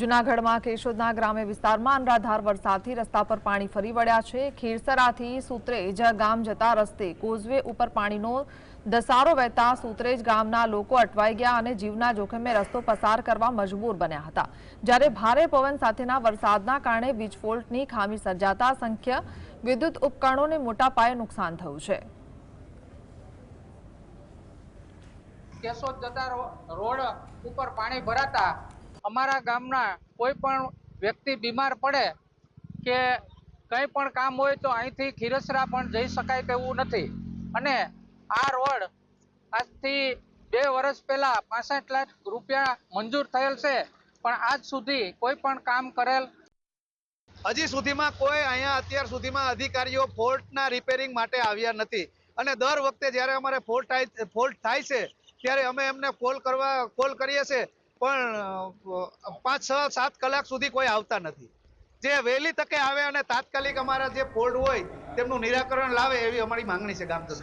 જૂનાગઢમાં કેશોદના ગ્રામ્ય વિસ્તારમાં અનરાધાર વરસાદથી રસ્તા પર પાણી ફરી વળ્યા છે. ખીરસરાથી સુત્રેજ ગામ જતા રસ્તે કોઝવે ઉપર પાણીનો દસારો વહેતા સુત્રેજ ગામના લોકો અટવાઈ ગયા અને જીવના જોખમે રસ્તો પસાર કરવા મજબૂર બન્યા હતા. જ્યારે ભારે પવન સાથેના વરસાદના કારણે વીજફોલ્ટની ખામી સર્જાતા સંખ્ય વિદ્યુત ઉપકરણોને મોટા પાયે નુકસાન થયું છે. કેશોદ જતા રોડ ઉપર પાણી ભરાતા અમારા ગામના કોઈ પણ વ્યક્તિ બીમાર પડે કે કંઈ પણ કામ હોય તો અહીંથી ખીરસરા પણ જઈ શકાય તેવું નથી. અને આ રોડ આજથી બે વર્ષ પહેલાં પાસઠ લાખ રૂપિયા મંજૂર થયેલ છે, પણ આજ સુધી કોઈ પણ કામ કરેલ હજી સુધીમાં કોઈ અહીંયા અત્યાર સુધીમાં અધિકારીઓ ફોલ્ટના રિપેરિંગ માટે આવ્યા નથી. અને દર વખતે જ્યારે અમારે ફોલ્ટ થાય ફોલ્ટ થાય છે, ત્યારે અમે એમને કોલ કરવા કોલ કરીએ છીએ. પણ પાંચ, છ, સાત કલાક સુધી કોઈ આવતા નથી. જે વહેલી તકે આવે અને તાત્કાલિક અમારા જે ફોલ્ડ હોય, તેમનું નિરાકરણ લાવે એવી અમારી માંગણી છે ગામજનો